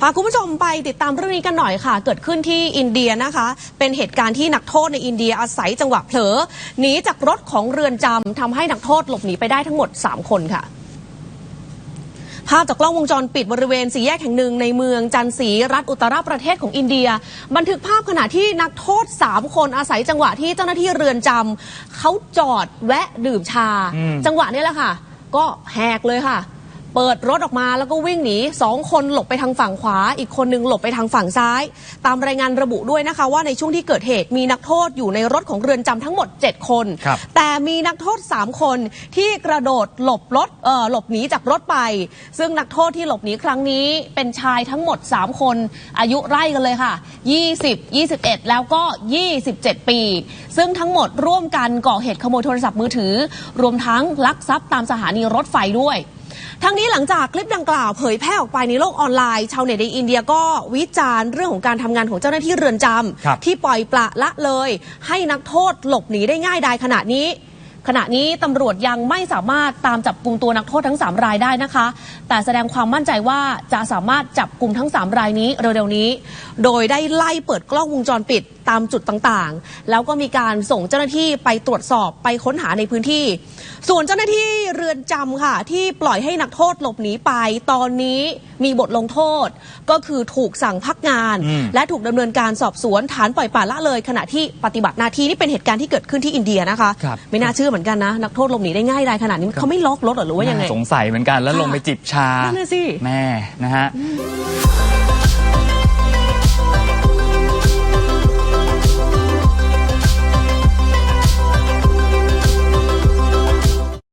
พาคุณผู้ชมไปติดตามเรื่องนี้กันหน่อยค่ะ เกิดขึ้นที่อินเดียนะคะ เป็นเหตุการณ์ที่นักโทษในอินเดียอาศัยจังหวะเผลอหนีจากรถของเรือนจำทำให้นักโทษหลบหนีไปได้ทั้งหมด 3 คนค่ะ ภาพจากกล้องวงจรปิดบริเวณสี่แยกแห่งหนึ่งในเมืองจันสีรัฐอุตตรประเทศของอินเดีย บันทึกภาพขณะที่นักโทษ 3 คนอาศัยจังหวะที่เจ้าหน้าที่เรือนจำเขาจอดแวะดื่มชาอืมจังหวะนี้แหละค่ะ ก็แหกเลยค่ะ เปิดรถออกมาแล้วก็วิ่งหนีสองคนหลบไปทางฝั่งขวา อีกคนนึงหลบไปทางฝั่งซ้าย ตามรายงานระบุด้วยนะคะ ว่าในช่วงที่เกิดเหตุมีนักโทษอยู่ในรถของเรือนจำทั้งหมด 7 คนคแต่มีนักโทษ 3 คนที่กระโดดหลบรถเอ่อหลบหนีจากรถไป ซึ่งนักโทษที่หลบหนีครั้งนี้เป็นชายทั้งหมด 3 คน อายุไล่กันเลยค่ะ 20 21 แล้วก็ 27 ปี ซึ่งทั้งหมดร่วมกันก่อเหตุขโมยโทรศัพท์มือถือ รวมทั้งลักทรัพย์ตามสถานีรถไฟด้วย ทั้งนี้หลังจากคลิปดังกล่าวเผยแพร่ออกไปในโลกออนไลน์ ชาวเน็ตในอินเดียก็วิจารณ์เรื่องของการทำงานของเจ้าหน้าที่เรือนจครับำที่ปล่อยปละละเลย ให้นักโทษหลบหนีได้ง่ายดายขนาดนี้ขณะนี้ตำรวจยังไม่สามารถตามจับกลุ่มตัวนักโทษทั้ง 3 รายได้นะคะ แต่แสดงความมั่นใจว่าจะสามารถจับกลุ่มทั้ง 3 รายนี้เร็วๆนี้ โดยได้ไล่เปิดกล้องวงจรปิดตามจุดต่างๆ แล้วก็มีการส่งเจ้าหน้าที่ไปตรวจสอบไปค้นหาในพื้นที่ ส่วนเจ้าหน้าที่เรือนจำค่ะ ที่ปล่อยให้นักโทษหลบหนีไป ตอนนี้มีบทลงโทษ ก็คือถูกสั่งพักงาน อืม และถูกดำเนินการสอบสวนฐานปล่อยปละละเลย ขณะที่ปฏิบัติหน้าที่นี่เป็นเหตุการณ์ที่เกิดขึ้นที่อินเดียนะคะ ครับ ไม่น่าเชื่อเหมือนกันนะนักโทษหลบหนีได้ง่ายได้ขนาดนี้เขาไม่ล็อกรถเหรอหรือว่ายังไงสงสัยเหมือนกันแล้วค่ะลงไปจิบชานั่นน่ะสิ แม่นะฮะ